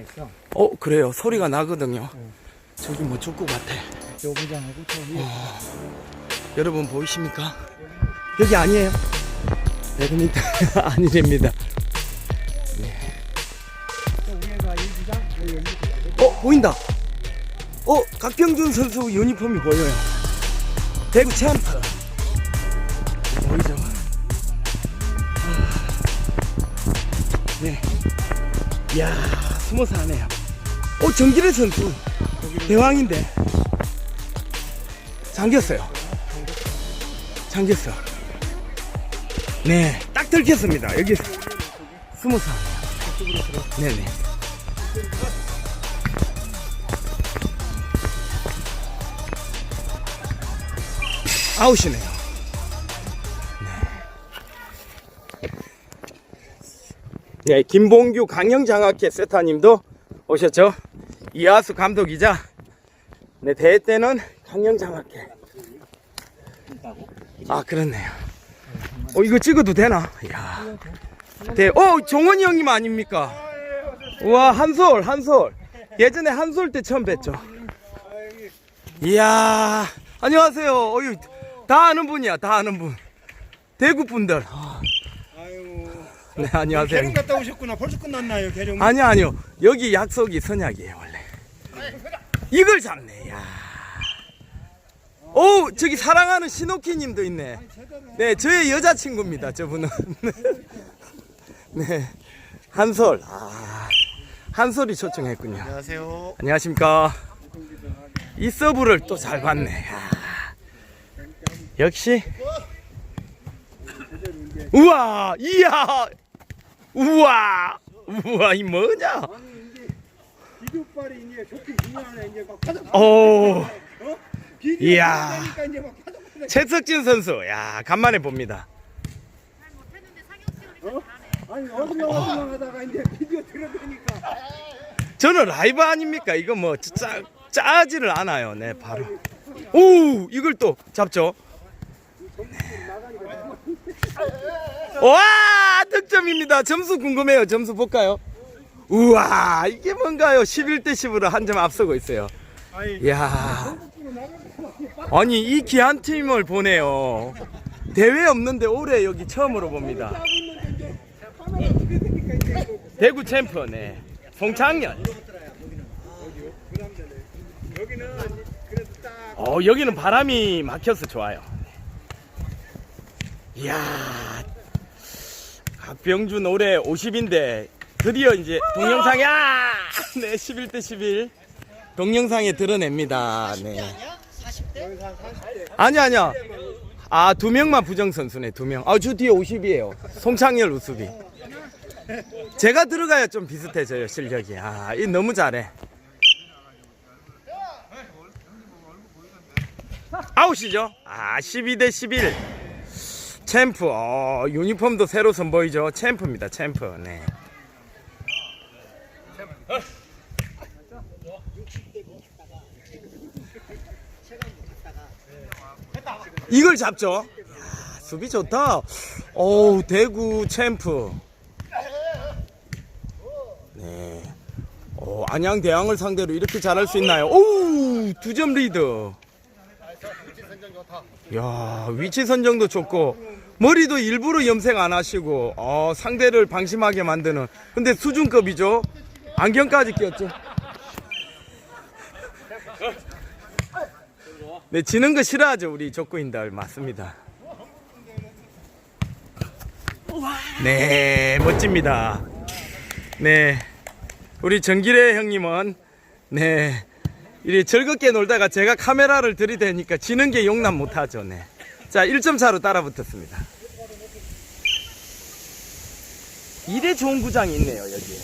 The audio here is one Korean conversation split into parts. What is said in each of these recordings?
있어. 어 그래요? 소리가 나거든요. 저기 뭐 축구 같아. 요구장하고 저 위에 여러분 보이십니까? 여기 아니에요. 배드민턴. 아니랍니다. 저 위에가 일구장, 여기 여기. 어 보인다. 어 각병준 선수 유니폼이 보여요. 대구 체험터 보이죠? 아, 네 이야 숨어서 하네요. 어 정길의 선수. 대왕인데. 잠겼어요. 잠겼어. 네 딱 들켰습니다. 여기 숨어서 하네요 네네. 아웃이네요. 네. 네, 김봉규 강영장학회 세타님도 오셨죠? 이하수 감독이자 네, 대회 때는 강영장학회. 아, 그렇네요. 어, 이거 찍어도 되나? 이야. 대, 어, 종원이 형님 아닙니까? 우와, 한솔, 한솔. 예전에 한솔 때 처음 뵀죠. 이야, 안녕하세요. 어유, 다 아는 분이야, 다 아는 분. 대구 분들. 네, 안녕하세요. 개령 갔다 오셨구나. 벌써 끝났나요, 개령? 아니요, 아니요. 여기 약속이 선약이에요, 원래. 이걸 잡네, 야. 오, 저기 사랑하는 신호키 님도 있네. 네, 저의 여자친구입니다, 저분은. 네. 한솔. 아, 한솔이 초청했군요. 안녕하세요. 안녕하십니까. 이 서브를 또 잘 봤네. 야. 역시. 우와, 이야, 우와, 우와, 이 뭐냐? 비디오빨이 이제 좋긴 중요하네. 이제 막 파닥. 오, 어? 이야. 하니까 이제 막 파닥. 최석진 선수, 야, 간만에 봅니다. 아니 어슬렁어슬렁 하다가 이제 비디오 들어보니까 저는 라이브 아닙니까? 이거 뭐 짜, 짜지를 않아요. 네, 바로. 오, 이걸 또 잡죠. 네. 와, 득점입니다. 점수 궁금해요. 점수 볼까요? 우와, 이게 뭔가요? 11대 10으로 한 점 앞서고 있어요. 이야. 아니, 이 귀한 팀을 보네요. 대회 없는데 올해 여기 처음으로 봅니다. 대구 챔피언, 네. 딱어 여기는 바람이 막혀서 좋아요. 이야 박병준 올해 50인데 드디어 이제 동영상에 아! 네 11대 11 동영상에 드러냅니다. 네. 아니 아니야. 아 두 명만 부정 선수네 두 명. 아 저 뒤에 50이에요. 송창열 우수비. 제가 들어가야 좀 비슷해져요 실력이. 아 이 너무 잘해. 아웃이죠. 아, 12대 11. 챔프. 어, 유니폼도 새로 선보이죠. 챔프입니다. 챔프. 네. 이걸 잡죠. 야, 수비 좋다. 어우, 대구 챔프. 네. 어, 안양 대항을 상대로 이렇게 잘할 수 있나요? 오, 두 점 리드. 야 위치 선정도 좋고 머리도 일부러 염색 안 하시고 어, 상대를 방심하게 만드는. 근데 수준급이죠? 안경까지 꼈죠? 네 지는 거 싫어하죠 우리 족구인들. 맞습니다. 네 멋집니다. 네 우리 정기래 형님은 네 이리 즐겁게 놀다가 제가 카메라를 들이대니까 지는 게 용납 못하죠. 네. 자, 1점 차로 따라 붙었습니다. 이래 좋은 구장이 있네요, 여기.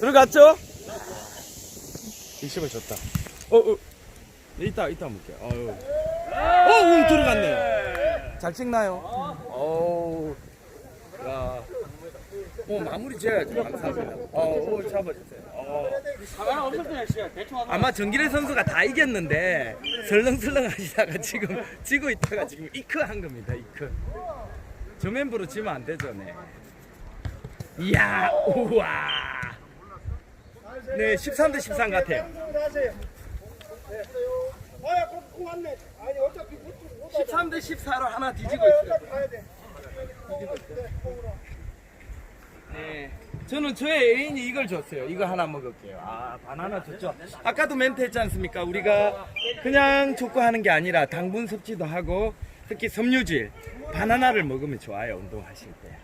들어갔죠? 20을 줬다. 어, 어. 네, 이따, 이따 볼게요. 어우. 어, 응, 들어갔네요. 잘 찍나요? 어우. 야. 어, 마무리 지어야죠. 감사합니다. 어, 어, 잡아주세요. 어. 아마 정기래 선수가 다 이겼는데 설렁설렁 하시다가 지금 지고 있다가 지금 이크 한 겁니다. 이크. 저 멤버로 지면 안 되죠, 네. 이야, 우와. 네, 13 대 13 같아요. 하세요. 네. 아야, 그럼 공 왔네. 아니, 어차피 못, 못 하잖아. 13 대 14로 하나 뒤지고 있어요. 네. 저는 저의 애인이 이걸 줬어요. 이거 하나 먹을게요. 아, 바나나 줬죠. 아까도 멘트 했지 않습니까? 우리가 그냥 족구하는 게 아니라 당분 섭취도 하고 특히 섬유질, 바나나를 먹으면 좋아요. 운동하실 때.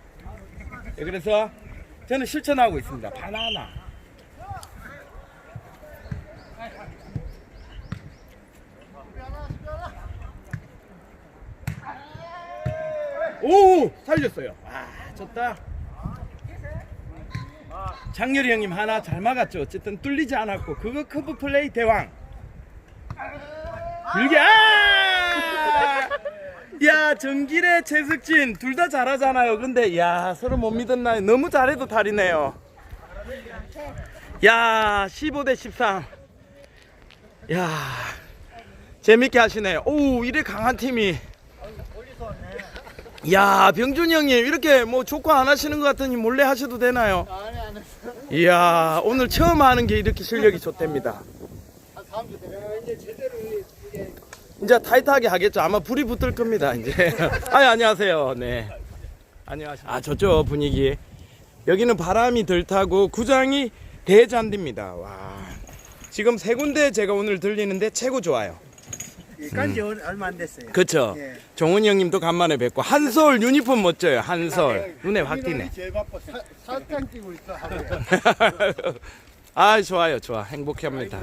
네, 그래서 저는 실천하고 있습니다. 바나나. 오! 살렸어요. 아, 좋다. 장렬이 형님 하나 잘 막았죠. 어쨌든 뚫리지 않았고 그거 커브 플레이 대왕. 길게 아! 야 정길의 최석진 둘 다 잘하잖아요. 근데 야 서로 못 믿었나요? 너무 잘해도 달이네요. 야 15대 13. 야 재밌게 하시네요. 오 이래 강한 팀이. 야 병준이 형님 이렇게 뭐 조커 안 하시는 것 같더니 몰래 하셔도 되나요? 아니 안 했어. 이야 오늘 처음 하는 게 이렇게 실력이 좋답니다. 한 3주 돼. 야, 이제 제대로 이게 이제 타이트하게 하겠죠. 아마 불이 붙을 겁니다 이제. 아 안녕하세요. 네. 안녕하세요 아 저쪽 분위기. 여기는 바람이 덜 타고 구장이 대잔디입니다. 와. 지금 세 군데 제가 오늘 들리는데 최고 좋아요 깐지 얼마 안 됐어요. 그쵸. 예. 정훈이 형님도 간만에 뵙고 한솔 유니폼 멋져요 한솔. 눈에 확 띄네. 제일 바빠. 사- 사탕 끼고 있어. 하루에. 아 좋아요 좋아. 행복합니다.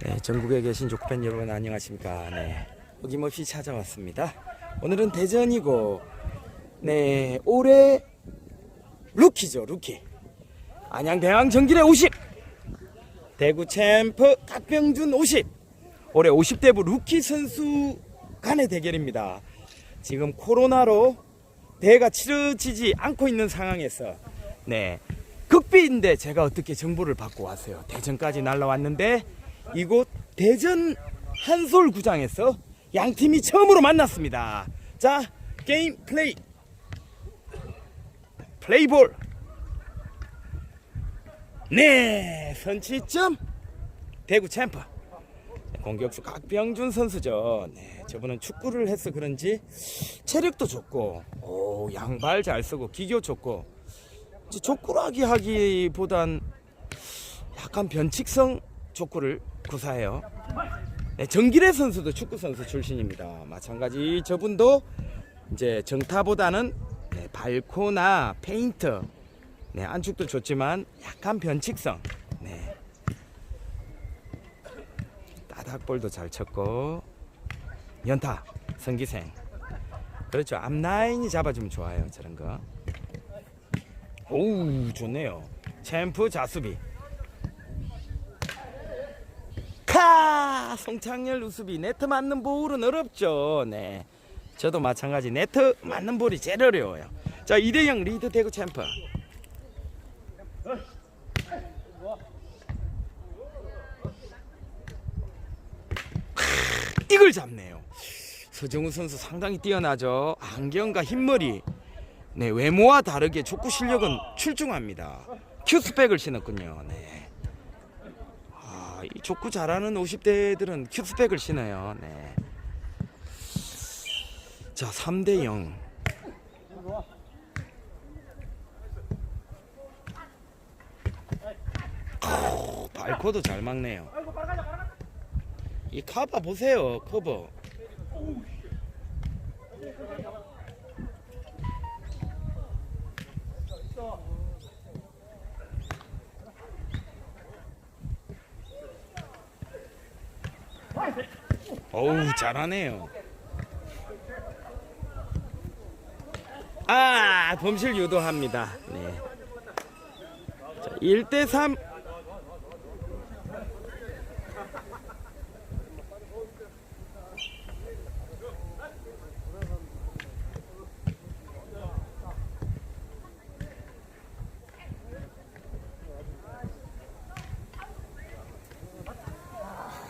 네, 전국에 계신 족팬 여러분 안녕하십니까. 네 어김없이 찾아왔습니다. 오늘은 대전이고 네 올해 루키죠 루키. 안양대왕 정길의 50 대구 챔프 각병준 50 올해 50대부 루키 선수 간의 대결입니다 지금 코로나로 대회가 치러지지 않고 있는 상황에서 네 극비인데 제가 어떻게 정보를 받고 왔어요. 대전까지 날라왔는데 이곳 대전 한솔 구장에서 양 팀이 처음으로 만났습니다. 자 게임 플레이 플레이볼 네 선취점 대구 챔프 공격수 각병준 선수죠. 네, 저분은 축구를 해서 그런지 체력도 좋고, 오, 양발 잘 쓰고 기교 좋고, 족구라기 하기보단 약간 변칙성 족구를 구사해요. 네, 정기래 선수도 축구 선수 출신입니다. 마찬가지 저분도 이제 정타보다는 네, 발코나 페인트, 네, 안축도 좋지만 약간 변칙성. 네. 따닥볼도 잘 쳤고. 연타 성기생. 그렇죠. 앞라인이 잡아주면 좋아요 저런 거. 오우 좋네요. 챔프 자수비. 카! 송창열 우수비. 네트 맞는 볼은 어렵죠. 네. 저도 마찬가지. 네트 맞는 볼이 제일 어려워요. 자 이대영 리드 대구 챔프 이걸 잡네요. 서정우 선수 상당히 뛰어나죠. 안경과 흰머리. 네, 외모와 다르게 족구 실력은 출중합니다. 큐스백을 신었군요. 네. 아, 이 족구 잘하는 50대들은 큐스백을 신어요. 네. 자, 3대 0. 오, 발코도 잘 막네요. 이 커버 보세요 커버. 어우 잘하네요. 아 범실 유도합니다. 네. 자, 1대3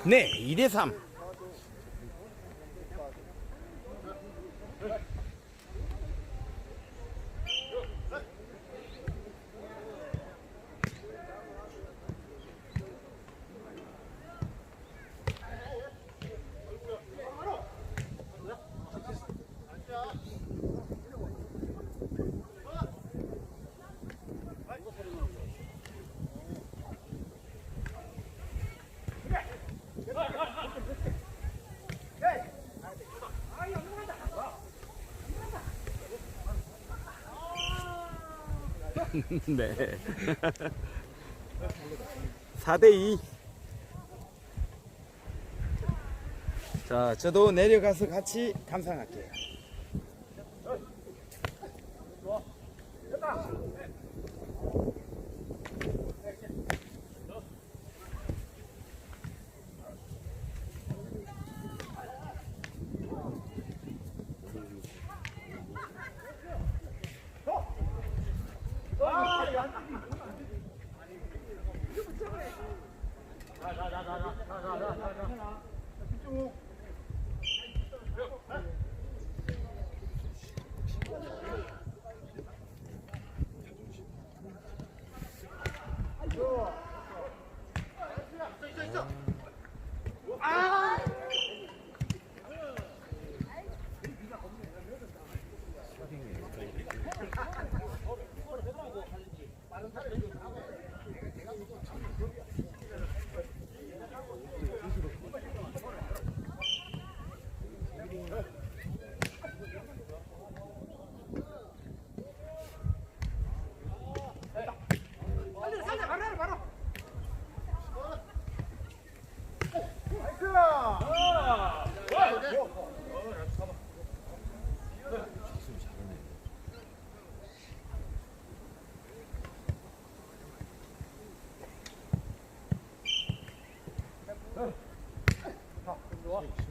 네, 2대 3. 네. 4대2. 자, 저도 내려가서 같이 감상할게요. Go on.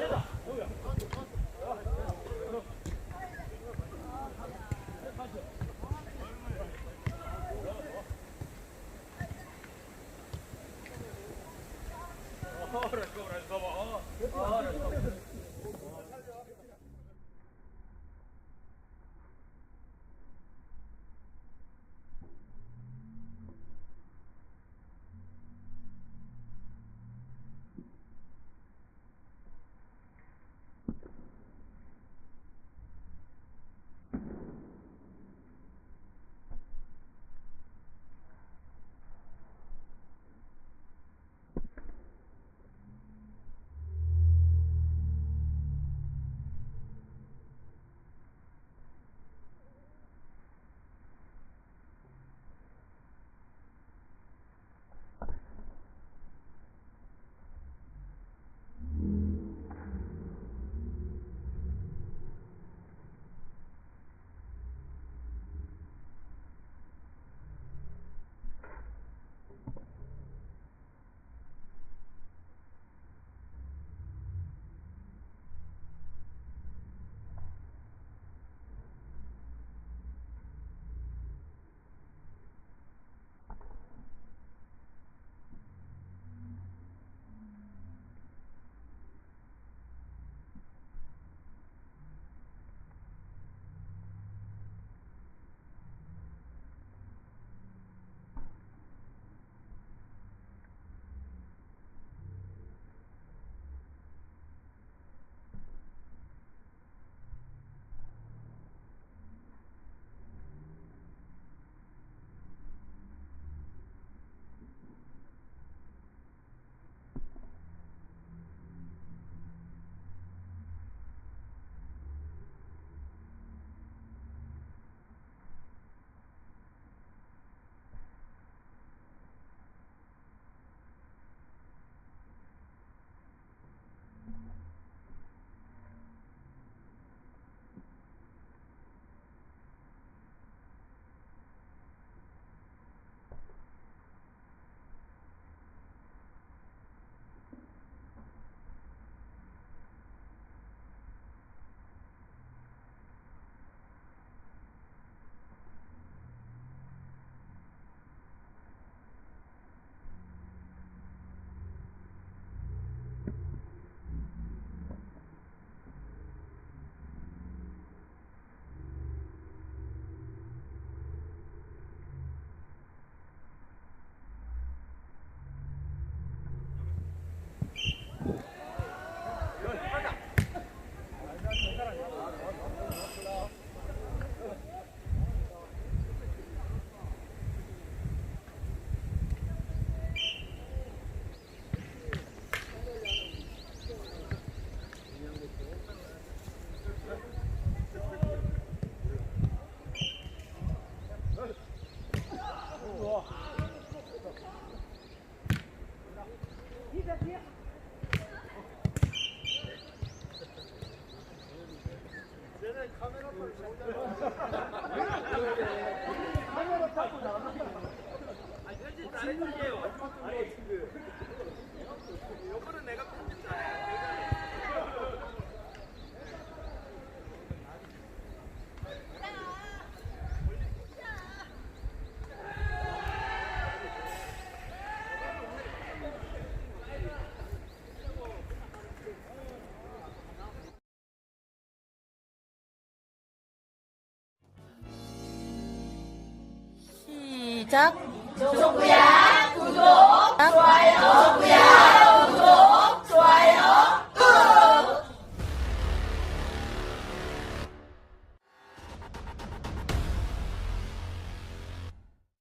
해라. 시작. 조구야 구독, 좋아요, 조구야